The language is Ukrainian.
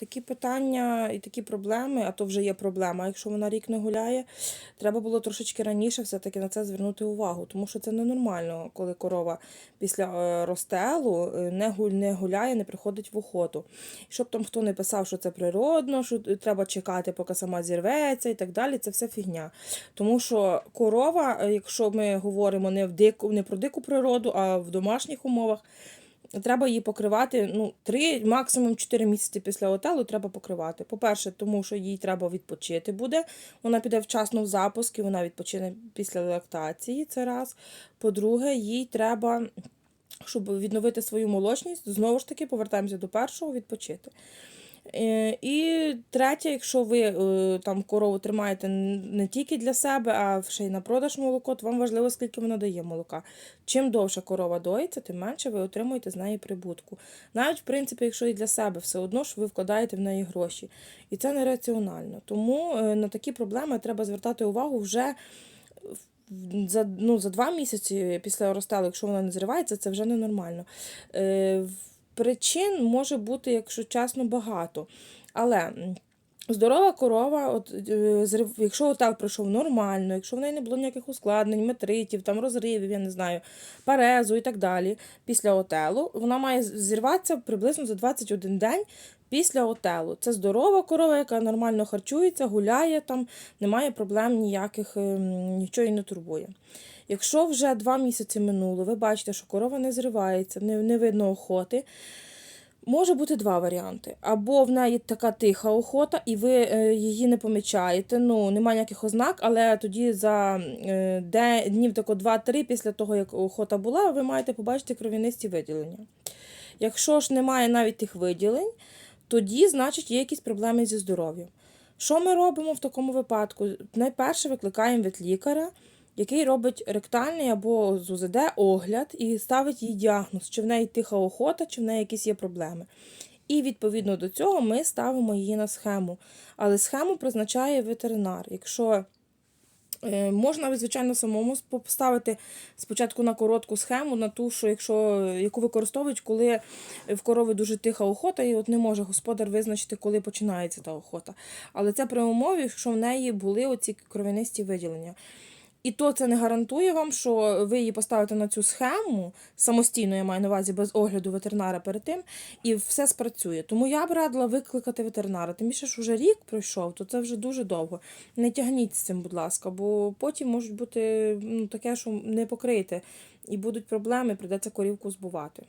такі питання і такі проблеми, а то вже є проблема. Якщо вона рік не гуляє, треба було трошечки раніше все-таки на це звернути увагу, тому що це ненормально, коли корова після е, розстелу е, не гуляє, не приходить в охоту. І щоб там хто не писав, що це природно, що треба чекати, поки сама зірветься і так далі, це все фігня. Тому що корова, е, якщо ми говоримо не в дику, не про дику природу, а в домашніх умовах, треба її покривати ну, 3, максимум 4 місяці після отелу треба покривати. По-перше, тому що їй треба відпочити буде. Вона піде вчасно в запуск і вона відпочине після лактації. Це раз. По-друге, їй треба. Щоб відновити свою молочність, знову ж таки повертаємося до першого відпочити. Е, І третє, якщо ви е, там корову тримаєте не тільки для себе, а ще й на продаж молоко, то вам важливо, скільки вона дає молока. Чим довше корова доїться, тим менше ви отримуєте з неї прибутку. Навіть, в принципі, якщо і для себе, все одно ж ви вкладаєте в неї гроші. І це нераціонально. Тому е, на такі проблеми треба звертати увагу вже за, ну, за два місяці після розстелу, якщо вона не зривається, це вже ненормально. Причин може бути, якщо чесно, багато. Але здорова корова, от, е, якщо отак пройшов нормально, якщо в неї не було ніяких ускладнень, метритів, там, розривів, я не знаю, парезу і так далі, після отелу, вона має зірватися приблизно за 21 день. Після отелу. Це здорова корова, яка нормально харчується, гуляє там, немає проблем ніяких, ем, нічого її не турбує. Якщо вже два місяці минуло, ви бачите, що корова не зривається, не, не видно охоти. Може бути два варіанти. Або в неї така тиха охота, і ви е, її не помічаєте. Ну, немає ніяких ознак, але тоді за е, днів тако 2-3 після того, як охота була, ви маєте побачити кров'янисті виділення. Якщо ж немає навіть тих виділень, тоді, значить, є якісь проблеми зі здоров'ям. Що ми робимо в такому випадку? Найперше викликаємо ветлікаря, який робить ректальний або з УЗД огляд і ставить їй діагноз, чи в неї тиха охота, чи в неї якісь є проблеми. І відповідно до цього ми ставимо її на схему. Але схему призначає ветеринар. Якщо Е, Можна, звичайно, самому поставити спочатку на коротку схему, на ту, що якщо, яку використовують, коли в корови дуже тиха охота, і от не може господар визначити, коли починається та охота. Але це при умові, якщо в неї були оці кров'янисті виділення. І то це не гарантує вам, що ви її поставите на цю схему самостійно, я маю на увазі без огляду ветеринара перед тим, і все спрацює. Тому я б радила викликати ветеринара. Тим більше, що вже рік пройшов, то це вже дуже довго. Не тягніть з цим, будь ласка, бо потім можуть бути ну, таке, що не покриєте, і будуть проблеми, прийдеться корівку збувати.